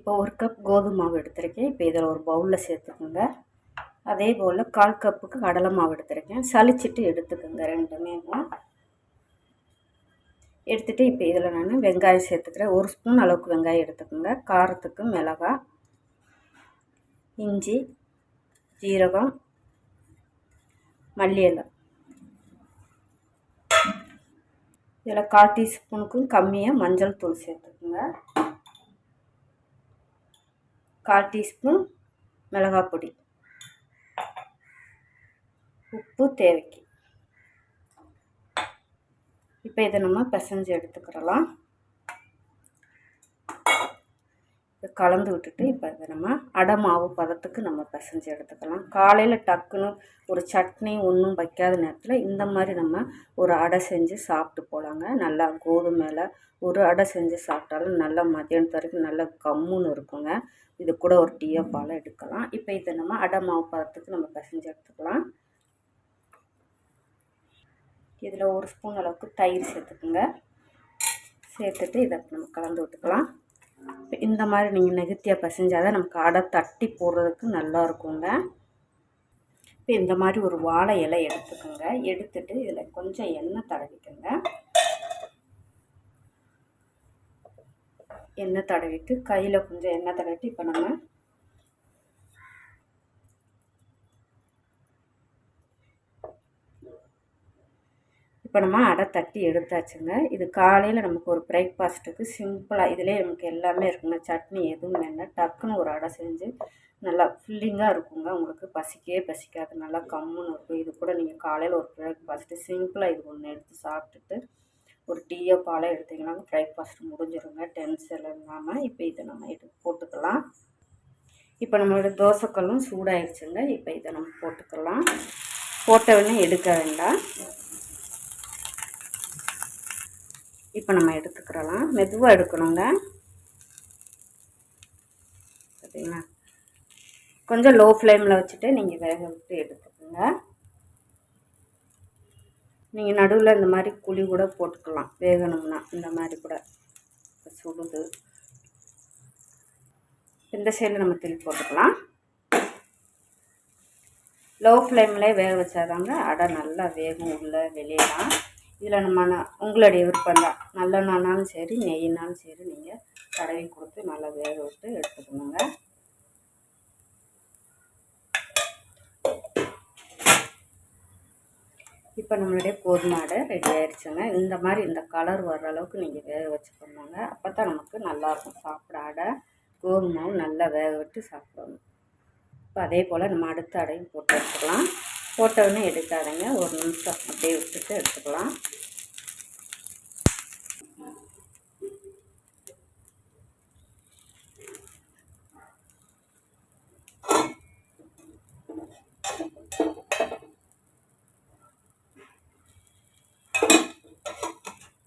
இப்போ ஒரு கப் கோதுமை மாவு எடுத்திருக்கேன். இப்போ இதில் ஒரு பவுலில் சேர்த்துக்கோங்க. அதே போல் கால் கப்புக்கு கடலை மாவு எடுத்திருக்கேன். சளிச்சிட்டு எடுத்துக்கோங்க ரெண்டுமே எடுத்துகிட்டு இப்போ இதில் நான் வெங்காயம் சேர்த்துக்கிறேன். ஒரு ஸ்பூன் அளவுக்கு வெங்காயம் எடுத்துக்கோங்க. காரத்துக்கு மிளகாய் இஞ்சி ஜீரகம் மல்லி இலை இதில் கால் டீஸ்பூனுக்கும் கம்மியாக மஞ்சள் தூள் சேர்த்துக்குங்க. கால் டீஸ்பூன் மிளகாய் பொடி. உப்பு தேவைக்கு. இப்போ இதை நம்ம பிசைஞ்சு எடுத்துக்கிறலாம். கலந்து விட்டுட்டு இப்போ இதை நம்ம அடை மாவு பதத்துக்கு நம்ம பிசைஞ்சு எடுத்துக்கலாம். காலையில் டக்குன்னு ஒரு சட்னி ஒன்றும் வைக்காத நேரத்தில் இந்த மாதிரி நம்ம ஒரு அடை செஞ்சு சாப்பிட்டு போகலாங்க நல்லா கோதுமையில் ஒரு அடை செஞ்சு சாப்பிட்டாலும் நல்லா மதியானத்து வரைக்கும் நல்லா கம்முன்னு இருக்குங்க. கூட ஒரு டீயோ பாலை எடுக்கலாம். இப்போ இதை நம்ம அடை மாவு பதத்துக்கு நம்ம பிசைஞ்சு எடுத்துக்கலாம். இதில் ஒரு ஸ்பூன் அளவுக்கு தயிர் சேர்த்துக்குங்க. சேர்த்துட்டு இதை நம்ம கலந்து விட்டுக்கலாம். இந்த மாதிரி நீங்கள் நெகத்தியாக பசைஞ்சால் தான் நமக்கு அடை தட்டி போடுறதுக்கு நல்லா இருக்குங்க. இப்போ இந்த மாதிரி ஒரு வாழை இலை எடுத்துக்கோங்க. எடுத்துட்டு இதில் கொஞ்சம் எண்ணெய் தடவிக்கோங்க. எண்ணெய் தடவிட்டு கையில் கொஞ்சம் எண்ணெய் தடவிட்டு இப்போ நம்ம இப்போ நம்ம அடை தட்டி எடுத்தாச்சுங்க. இது காலையில் நமக்கு ஒரு பிரேக்ஃபாஸ்ட்டுக்கு சிம்பிளாக இதிலே நமக்கு எல்லாமே இருக்குங்க. சட்னி எதுவும் வேண்டாம் டக்குன்னு ஒரு அடை செஞ்சு நல்லா ஃபில்லிங்காக இருக்குங்க. உங்களுக்கு பசிக்கவே பசிக்காது. நல்லா கம்முன்னு இருக்கும். இது கூட நீங்கள் காலையில் ஒரு பிரேக்ஃபாஸ்ட்டு சிம்பிளாக இது ஒன்று எடுத்து சாப்பிட்டுட்டு ஒரு பாலை எடுத்திங்கன்னா பிரேக்ஃபாஸ்ட் முடிஞ்சிருங்க. டென்ஷன் இல்லாமல் இப்போ இதை நம்ம எடுத்து போட்டுக்கலாம். இப்போ நம்மளோட தோசைக்கல்லும் சூடாயிடுச்சுங்க இப்போ இதை நம்ம போட்டுக்கலாம். போட்ட உடனே எடுக்க வேண்டாம். இப்போ நம்ம எடுத்துக்கிறலாம் மெதுவாக எடுக்கணுங்க. பார்த்தீங்களா கொஞ்சம் லோ ஃப்ளேமில் வச்சுட்டு நீங்கள் வேக விட்டு எடுத்துக்கோங்க. நீங்கள் நடுவில் இந்த மாதிரி குழி கூட போட்டுக்கலாம். வேகணும்னா இந்த மாதிரி கூட சுடுது. இந்த சைடில் நம்ம திருப்பி போட்டுக்கலாம். லோ ஃப்ளேம்லேயே வேக வச்சாதாங்க அடை நல்லா வேகும் உள்ளே வெளியெல்லாம் இதில் நம்ம உங்களுடைய விருப்பம் தான் நல்லெண்ணானாலும் சரி நெய்னாலும் சரி நீங்கள் தடவி கொடுத்து நல்லா வேக விட்டு எடுத்துக்கணுங்க. இப்போ நம்மளுடைய கோதுமை அடை ரெடி ஆயிடுச்சுங்க. இந்த மாதிரி இந்த கலர் வர்ற அளவுக்கு நீங்கள் வேக வச்சு பண்ணுவாங்க அப்போ தான் நமக்கு நல்லாயிருக்கும். சாப்பிட அடை கோதுமாவும் நல்லா வேக விட்டு சாப்பிடணும். இப்போ அதே போல் நம்ம அடுத்த அடையும் போட்டு எடுத்துக்கலாம். போட்டவுடனே எடுக்காதீங்க. ஒரு நிமிஷம் அப்படியே விட்டுட்டு எடுத்துக்கலாம்.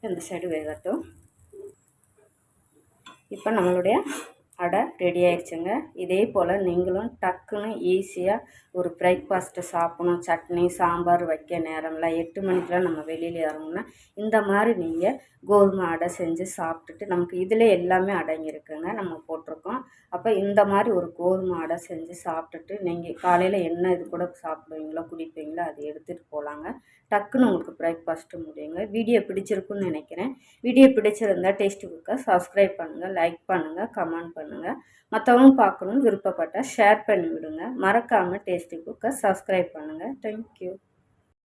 இந்த சைடு வேகட்டும். இப்போ நம்மளுடைய அடை ரெடி ஆயிடுச்சுங்க. இதே போல் நீங்களும் டக்குன்னு ஈஸியாக ஒரு பிரேக்ஃபாஸ்ட்டு சாப்பிடணும். சட்னி சாம்பார் வைக்க நேரம்லாம் எட்டு மணிக்கெலாம் நம்ம வெளியில் இறங்கணும்னா இந்த மாதிரி நீங்கள் கோதுமை அடை செஞ்சு சாப்பிட்டுட்டு நமக்கு இதில் எல்லாமே அடங்கியிருக்குங்க. நம்ம போட்டிருக்கோம். அப்போ இந்த மாதிரி ஒரு கோதுமை அடை செஞ்சு சாப்பிட்டுட்டு நீங்கள் காலையில் என்ன இது கூட சாப்பிடுவீங்களோ குடிப்பீங்களோ அதை எடுத்துகிட்டு போகலாங்க டக்குன்னு உங்களுக்கு பிரேக்ஃபாஸ்ட்டு முடியுங்க. வீடியோ பிடிச்சிருக்குன்னு நினைக்கிறேன். வீடியோ பிடிச்சிருந்தால் டேஸ்ட்டு புக்கை சப்ஸ்கிரைப் பண்ணுங்கள் லைக் பண்ணுங்கள் கமெண்ட் பண்ணுங்கள் மற்றவங்க பார்க்கணுன்னு விருப்பப்பட்டால் ஷேர் பண்ணி விடுங்க மறக்காமல் டேஸ்டி புக்கை சப்ஸ்கிரைப் பண்ணுங்கள் தேங்க்யூ